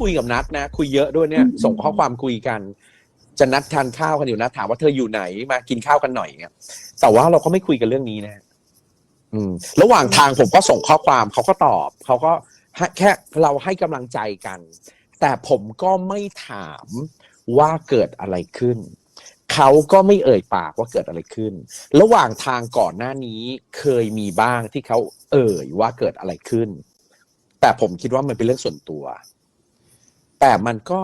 คุยกับนัดนะ คุยเยอะด้วยเนี่ยอืมส่งข้อความคุยกัน จะนัดทานข้าวกันอยู่นะ ถามว่าเธออยู่ไหนมากินข้าวกันหน่อยเนี่ยแต่ว่าเราก็ไม่คุยกันเรื่องนี้นะอืม ระหว่างทางผมก็ส่งข้อความเขาก็ตอบเขาก็ให้แค่เราให้กำลังใจกัน แต่ผมก็ไม่ถามว่าเกิดอะไรขึ้นเขาก็ไม่เอ่ยปากว่าเกิดอะไรขึ้น ระหว่างทางก่อนหน้านี้เคยมีบ้างที่เขาเอ่ยว่าเกิดอะไรขึ้น แต่ผมคิดว่ามันเป็นเรื่องส่วนตัว แต่มันก็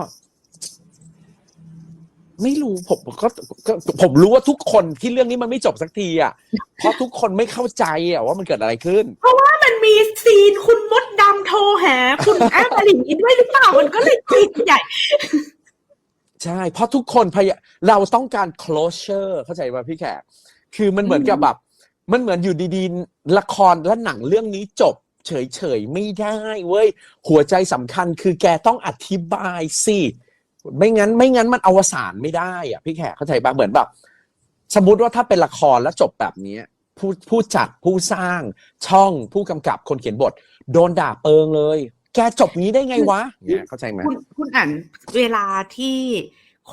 ไม่รู้ผมก็ก็ผมรู้ว่าทุกคนที่เรื่องนี้มันไม่จบสักทีอะ เพราะทุกคนไม่เข้าใจอะว่ามันเกิดอะไรขึ้นมันมีซีนคุณมดดำโทรหาคุณแอมอะไรอย่างนี้ด้วยหรือเปล่ามันก็เลยจิกใหญ่ ใช่ เพราะทุกคนพยายเราต้องการ closure เข้าใจป่ะพี่แขก คือมันเหมือนกับแบบ มันเหมือนอยู่ดีๆ ละครและหนังเรื่องนี้จบ เฉยๆไม่ได้เว้ยหัวใจสำคัญคือแกต้องอธิบายสิไม่งั้นไม่งั้นมันอวสานไม่ได้อะพี่แขกเข้าใจป่ะเหมือนแบบสมมติว่าถ้าเป็นละครแล้วจบแบบนี้ผู้ผู้จัดผู้สร้างช่องผู้กำกับคนเขียนบท โดนด่าเปิงเลย แกจบนี้ได้ไงวะเนี่ยเข้าใจไหมคุณคุณอ่านเวลาที่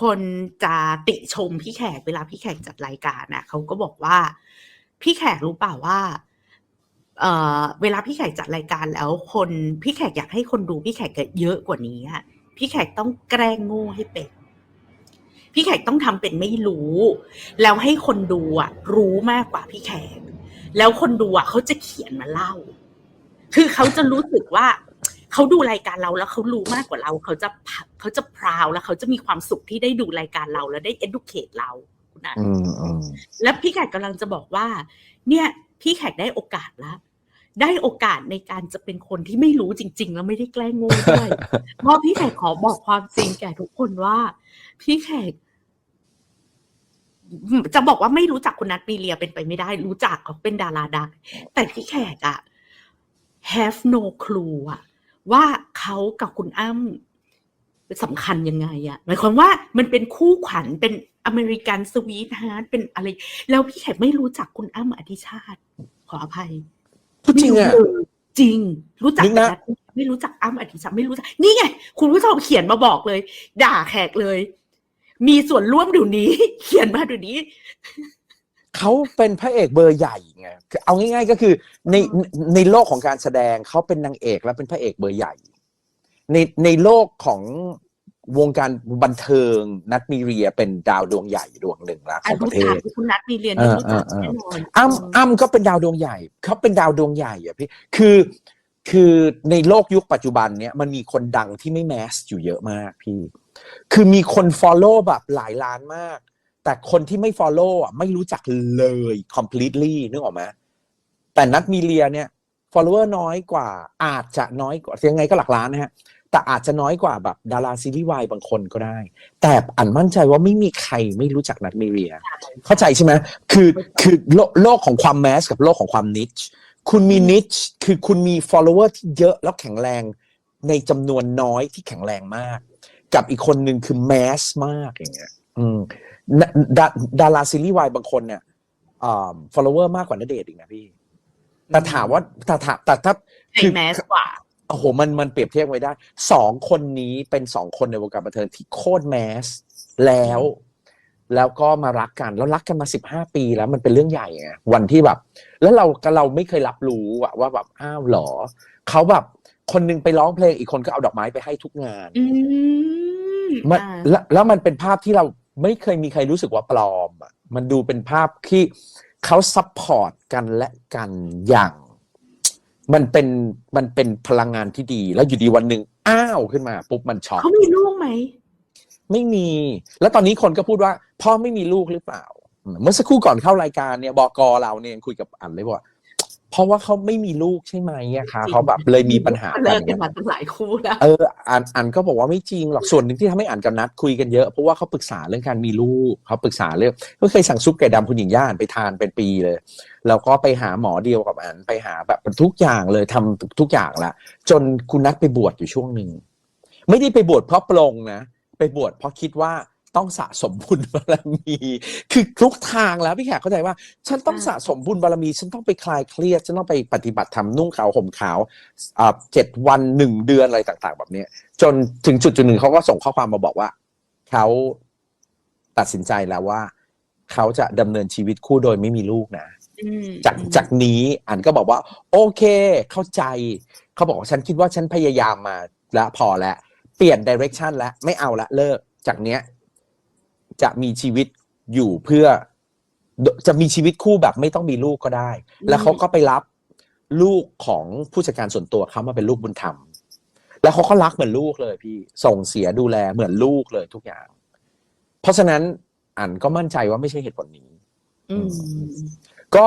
คนจะติชมพี่แขกเวลาพี่แขกจัดรายการน่ะเขาก็บอกว่า พี่แขกรู้เปล่าว่า เอ่อเวลาพี่แขกจัดรายการแล้วคนพี่แขกอยากให้คนดูพี่แขกเยอะกว่านี้อะพี่แขกต้องแกล้งโง่ให้เป็น พี่แขกต้องทำเป็นไม่รู้ แล้วให้คนดูอะรู้มากกว่าพี่แขก แล้วคนดูอะเขาจะเขียนมาเล่า คือเขาจะรู้สึกว่าเขาดูรายการเราแล้วเขารู้มากกว่าเรา เขาจะเขาจะพราวแล้วเขาจะมีความสุขที่ได้ดูรายการเราแล้วได้ educate เราคุณอะอืมอืมแล้วพี่แขกกำลังจะบอกว่า เนี่ย พี่แขกได้โอกาสแล้ว ได้โอกาสในการจะเป็นคนที่ไม่รู้จริง ๆ แล้วไม่ได้แกล้งโง่ด้วยเพราะพี่แขกขอบอกความจริงแก่ทุกคนว่า พี่แขกจะบอกว่าไม่รู้จักคุณนัทมีเรียเป็นไปไม่ได้ รู้จักเขาเป็นดาราดังแต่พี่แขกอะ have no clue อะว่าเขากับคุณอ้ำสำคัญยังไงอะหมายความว่ามันเป็นคู่ขวัญเป็นอเมริกันสวีทฮาร์ดเป็นอะไร แล้วพี่แขกไม่รู้จักคุณอ้ำอธิชาติ ขออภัย พูดจริงอะไม่เลยจริง รู้จักนึกนะแต่นัทไม่รู้จักอ้ำอธิชาติไม่รู้จักนี่ไง คุณผู้ชมเขียนมาบอกเลย ด่าแขกเลย มีส่วนร่วมเดี๋ยวนี้ เขียนมาเดี๋ยวนี้เขาเป็นพระเอกเบอร์ใหญ่ไงคือเอาง่าย ๆ ก็คือในในโลกของการแสดงเขาเป็นนางเอกและเป็นพระเอกเบอร์ใหญ่ ในในโลกของ วงการบันเทิงนัทมีเรียเป็นดาวดวงใหญ่ดวงหนึ่งแล้วของประเทรู้จัศกคุณนัทมีเรียนเออรู้จักเออเออแน่นอนอ้ำอ้ำก็เป็นดาวดวงใหญ่เขาเป็นดาวดวงใหญ่อะพี่คือคือในโลกยุคปัจจุบันเนี้ยมันมีคนดังที่ไม่แมสอยู่เยอะมากพี่ คือมีคน follow แบบหลายล้านมาก แต่คนที่ไม่ follow อะไม่รู้จักเลย completely นึกออกไหมแต่นัดมีเลียเนี่ย follower น้อยกว่าอาจจะน้อยกว่ายังไงก็หลักล้านนะฮะ แต่อาจจะน้อยกว่าแบบดาราซีรีส์วายบางคนก็ได้ แต่อันมั่นใจว่าไม่มีใครไม่รู้จักนัดมีเรีย เข้าใจใช่ไหมคือคือโลกโลกของความแมสกับโลกของความนิชคุณมีนิชคือคุณมี follower ที่เยอะแล้วแข็งแรงในจำนวนน้อยที่แข็งแรงมาก กับอีกคนหนึ่งคือแมสมากอย่างเงี้ยอืมดาดาดาราซีรีส์วายบางคนเนี่ยอ่า follower มากกว่าณเดชน์อีกนะพี่แต่ถามว่าแต่ถามแต่ถ้าใส่แมสกว่า โอ้โหมันมันเปรียบเทียบไว้ได้สองคนนี้เป็นสองคนในวงการบันเทิงที่โคตรแมสแล้ว แล้วก็มารักกันแล้วรักกันมาสิบห้าปีแล้วมันเป็นเรื่องใหญ่ไงวันที่แบบ แล้วเราก็เราไม่เคยรับรู้อะว่าแบบอ้าวเหรอเขาแบบคนหนึงไปร้องเพลงอีกคนก็เอาดอกไม้ไปให้ทุกงานอืมมันอ่าแล้วแล้วมันเป็นภาพที่เราไม่เคยมีใครรู้สึกว่าปลอมอะมันดูเป็นภาพที่เขาซัพพอร์ตกันและกันอย่าง มันเป็นมันเป็นพลังงานที่ดี แล้วอยู่ดีวันหนึ่งอ้าวขึ้นมา ปุ๊บมันช็อกเขามีลูกไหม ไม่มี แล้วตอนนี้คนก็พูดว่า พ่อไม่มีลูกหรือเปล่า เมื่อสักครู่ก่อนเข้ารายการเนี่ยบอกอเราเนี่ยยังคุยกับอันเลยว่า เพราะว่าเขาไม่มีลูกใช่ไหมอะคะเขาแบบเลยมีปัญหาเลิกกักันนมาตั้งหลายคู่แล้วเอออันอันก็บอกว่าไม่จริงหรอกส่วนหนึ่งที่ทำให้อ่านกับนัดคุยกันเยอะเพราะว่าเขาปรึกษาเรื่องการมีลูกเขาปรึกษาเรื่องก็เคยสั่งซุปไก่ดำคุณหญิงย่าอ่านไปทานเป็นปีเลยแล้วก็ไปหาหมอเดียวกับอันไปหาแบบทุกอย่างเลยทำทุกอย่างละจนคุณนัดไปบวชอยู่ช่วงหนึ่งไม่ได้ไปบวชเพราะปลงนะไปบวชเพราะคิดว่า ต้องสะสมบุญบารมี คือทุกทางแล้วพี่แขกเข้าใจว่า ฉันต้องอ่าสะสมบุญบารมี ฉันต้องไปคลายเครียด ฉันต้องไปปฏิบัติธรรมนุ่งขาวห่มขาวอ่าเจ็ดวันหนึ่งเดือนอะไรต่าง ๆ แบบเนี้ยจนถึงจุดจุดหนึ่งเขาก็ส่งข้อความมาบอกว่า เขาตัดสินใจแล้วว่า เขาจะดำเนินชีวิตคู่โดยไม่มีลูกนะอืมจากจากนี้อันก็บอกว่า โอเค เข้าใจ เขาบอกว่าฉันคิดว่าฉันพยายามมาแล้วพอแล้วเปลี่ยนดิเรกชันแล้วไม่เอาละเลิกจากเนี้ย จะมีชีวิตอยู่เพื่อ จะมีชีวิตคู่แบบไม่ต้องมีลูกก็ได้ แล้วเขาก็ไปรับลูกของผู้จัดการส่วนตัวเขามาเป็นลูกบุญธรรม แล้วเขาก็รักเหมือนลูกเลยพี่ส่งเสียดูแลเหมือนลูกเลยทุกอย่าง เพราะฉะนั้นอันก็มั่นใจว่าไม่ใช่เหตุผลนี้อืมก็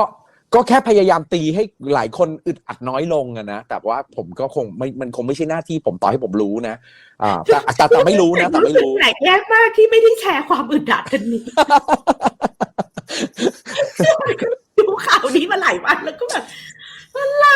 ก็แค่พยายามตีให้หลายคนอึดอัดน้อยลงอะนะแต่ว่าผมก็คงไม่มันคงไม่ใช่หน้าที่ผมต่อให้ผมรู้นะอ่าแต่แต่แต่ไม่รู้นะแต่ไม่รู้แปลกแยกมากที่ไม่ได้แชร์ความอึดอัดกันนี้ดูข่าวนี้มาหลายวันแล้วก็แบบอะไร